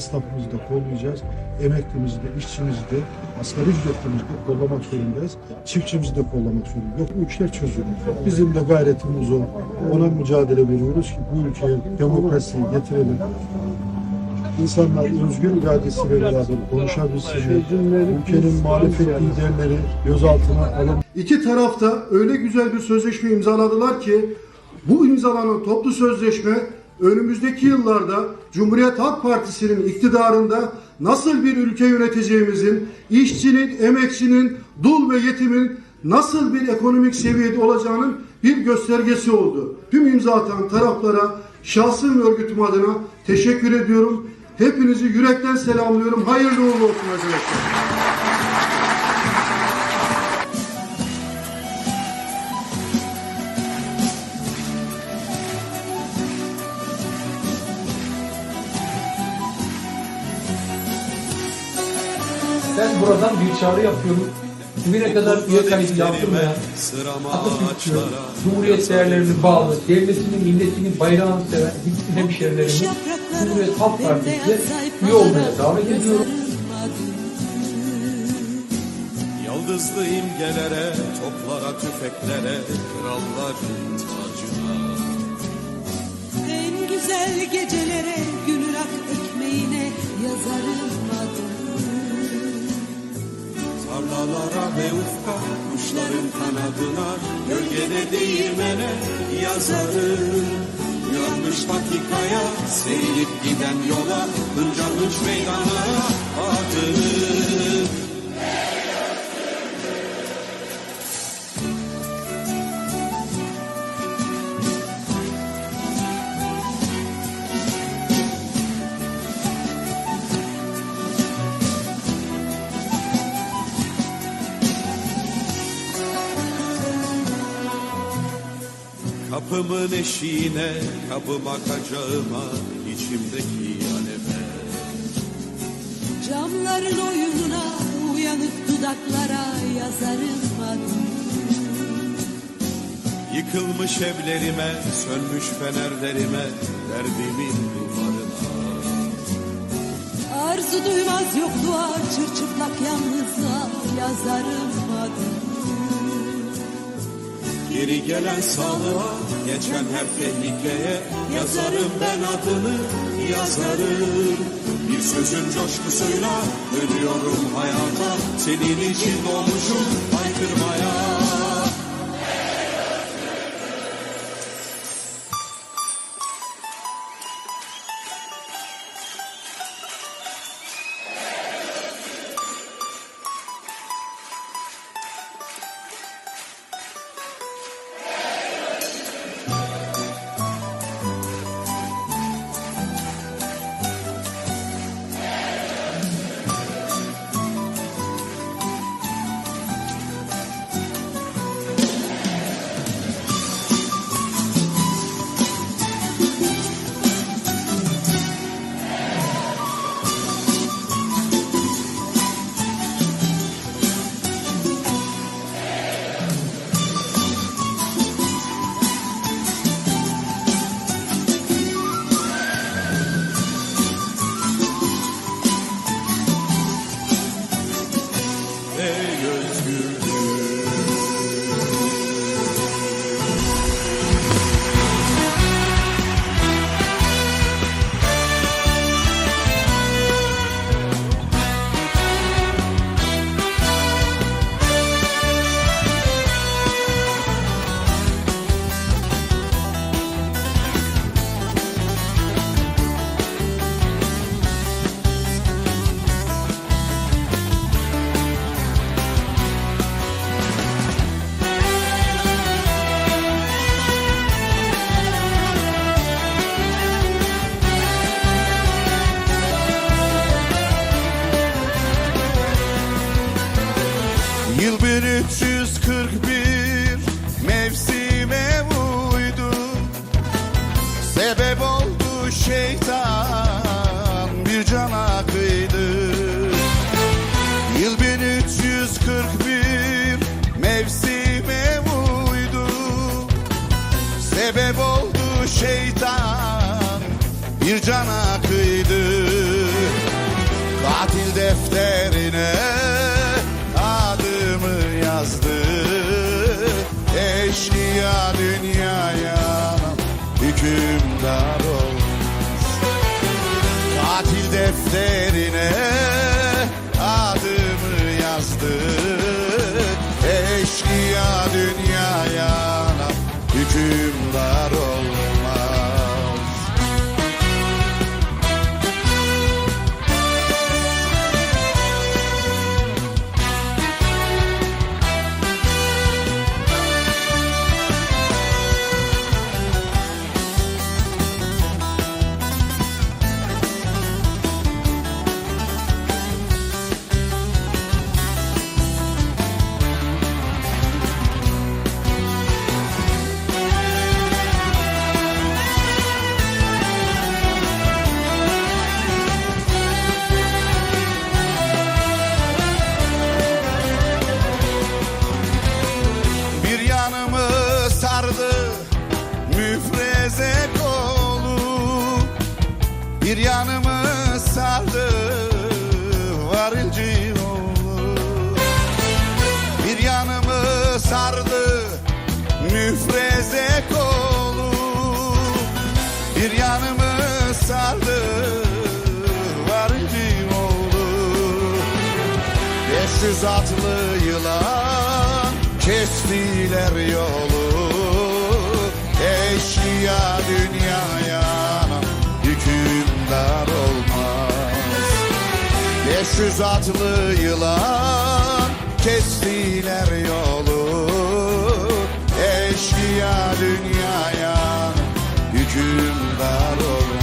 esnafımızı da kollayacağız. Emeklimizi de, işçimizi de, asgari ücretlimizi de kollamak zorundayız. Çiftçimizi de kollamak zorundayız. Yok bu işler çözülür. Bizim de gayretimiz o. Ona mücadele veriyoruz ki bu ülkeye demokrasiyi getirelim. İnsanlar özgür iradesiyle beraber konuşabilsinler. Ülkenin muhalefet liderleri gözaltına alın. İki tarafta öyle güzel bir sözleşme imzaladılar ki bu imzalanan toplu sözleşme önümüzdeki yıllarda Cumhuriyet Halk Partisi'nin iktidarında nasıl bir ülke yöneteceğimizin, işçinin, emekçinin, dul ve yetimin nasıl bir ekonomik seviyede olacağının bir göstergesi oldu. Tüm imza atan taraflara şahsım ve örgütüm adına teşekkür ediyorum. Hepinizi yürekten selamlıyorum. Hayırlı uğurlu olsun arkadaşlar. Ben buradan bir çağrı yapıyorum. Bugüne kadar üye kaydı yaptırmayan Atatürkçü, Cumhuriyet değerlerine bağlı, devletini, milletini, bayrağını seven bütün hemşerilerimi Cumhuriyet Halk Partisi'ne üye olmaya davet ediyorum. Yıldızlı imgelere, toplara, tüfeklere, kralların tacına. En güzel gecelere gül rak ekmeğine yazarım adını. Tarlalara ve ufka, kuşların kanadına, gölgede değirmene yazarım. Yanlış patikaya, seyredip giden yola, hınca hınç meydana adını. Kapımın eşiğine, kapıma kacağıma, içimdeki aleme. Camların oyununa uyanık dudaklara yazarım adını. Yıkılmış evlerime, sönmüş fenerlerime, derdimin duvarına. Arzu duymaz yokluğa çırçıplak yalnızlığa yazarım adını. Geri gelen sağlığa, geçen her tehlikeye, yazarım ben adını, yazarım. Bir sözün coşkusuyla, dönüyorum hayata, senin için doğmuşum haykırmaya. Şeytan bir cana kıydı Yıl 1341 mevsime uydu. Sebep oldu şeytan bir cana kıydı Katil defterine adımı yazdı. Eşkıya dünyaya hükümdar defterine adımı yazdı. Eşkıya dünyaya hükümdar müfreze kolu Bir yanımı sardı varilci oğlu 500 atlı yılan kestiler yolu Eşkıya dünyaya hükümdar olmaz. 500 atlı yılan kestiler yolu Eşkıya dünyaya hükümdar olmaz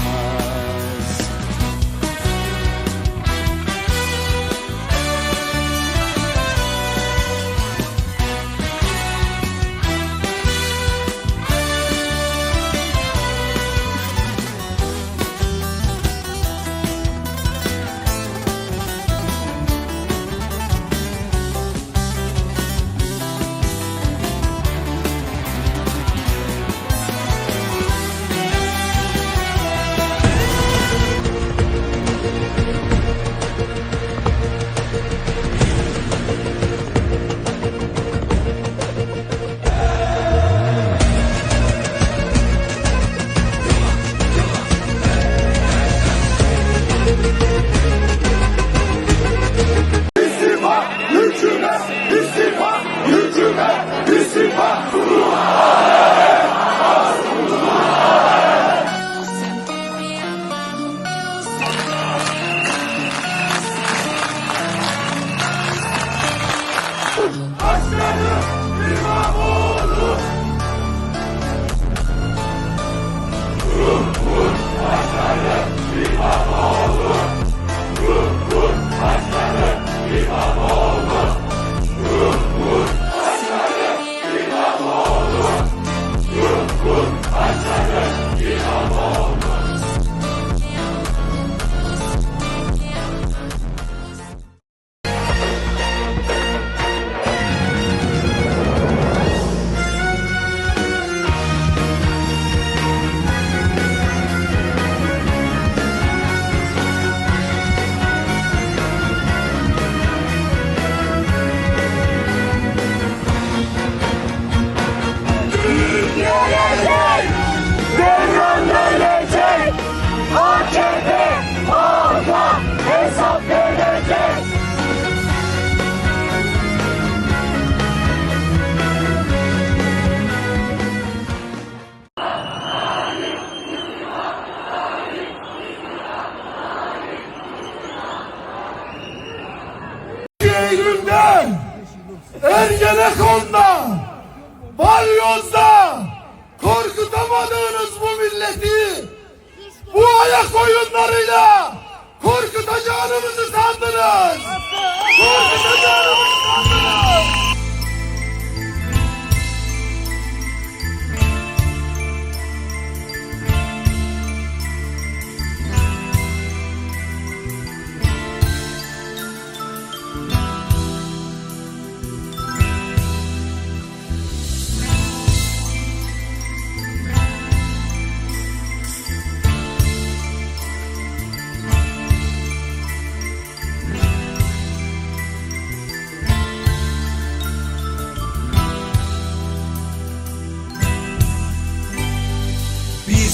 Ergenekon'da, Balyoz'da korkutamadığınız bu milleti bu ayak oyunlarıyla korkutacağınızı sandınız. Korkutacağınızı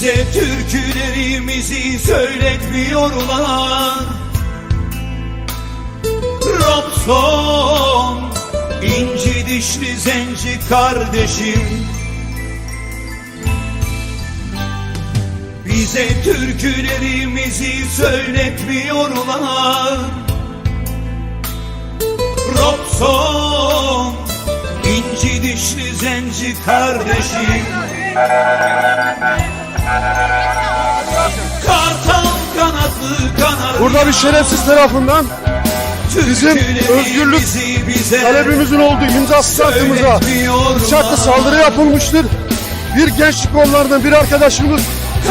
Bize türkülerimizi söyletmiyorlar. Robson inci dişli zenci kardeşim Bize türkülerimizi söyletmiyorlar. Robson inci dişli zenci kardeşim Burada bir şerefsiz tarafından bizim özgürlük talebimizin olduğu imzasız hakkımıza bıçakla saldırı yapılmıştır. Bir gençlik kollarından bir arkadaşımız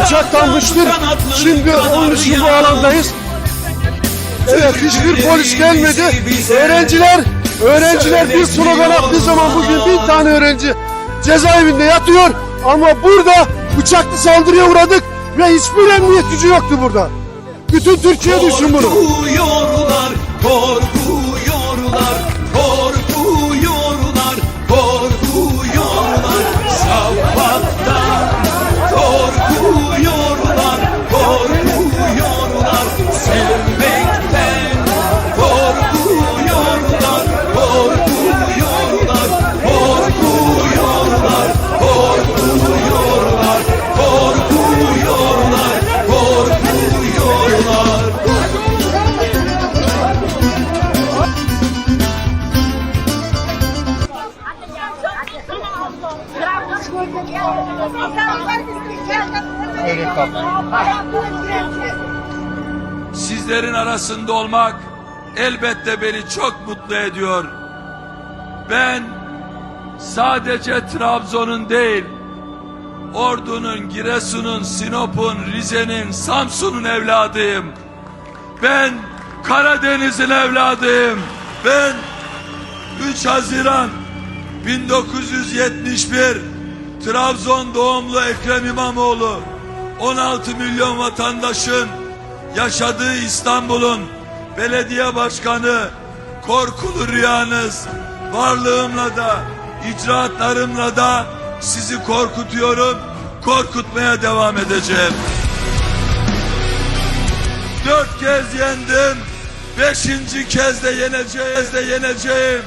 bıçaklanmıştır. Şimdi onun için bu alandayız. Evet hiçbir polis gelmedi. Öğrenciler, öğrenciler bir slogan attığı zaman bugün bin tane öğrenci cezaevinde yatıyor. Ama burada bıçaklı saldırıya uğradık ve hiçbir emniyet gücü yoktu burada. Bütün Türkiye düşün bunu. Korkuyorlar, korkuyorlar, arasında olmak elbette beni çok mutlu ediyor. Ben sadece Trabzon'un değil, Ordu'nun, Giresun'un, Sinop'un, Rize'nin, Samsun'un evladıyım. Ben Karadeniz'in evladıyım. Ben 3 Haziran 1971 Trabzon doğumlu Ekrem İmamoğlu 16 milyon vatandaşın yaşadığı İstanbul'un belediye başkanı korkulu rüyanız varlığımla da icraatlarımla da sizi korkutuyorum korkutmaya devam edeceğim. Dört kez yendim beşinci kez de yeneceğim kez de yeneceğim.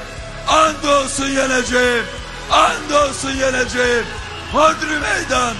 Andolsun yeneceğim andolsun yeneceğim. Hodri meydan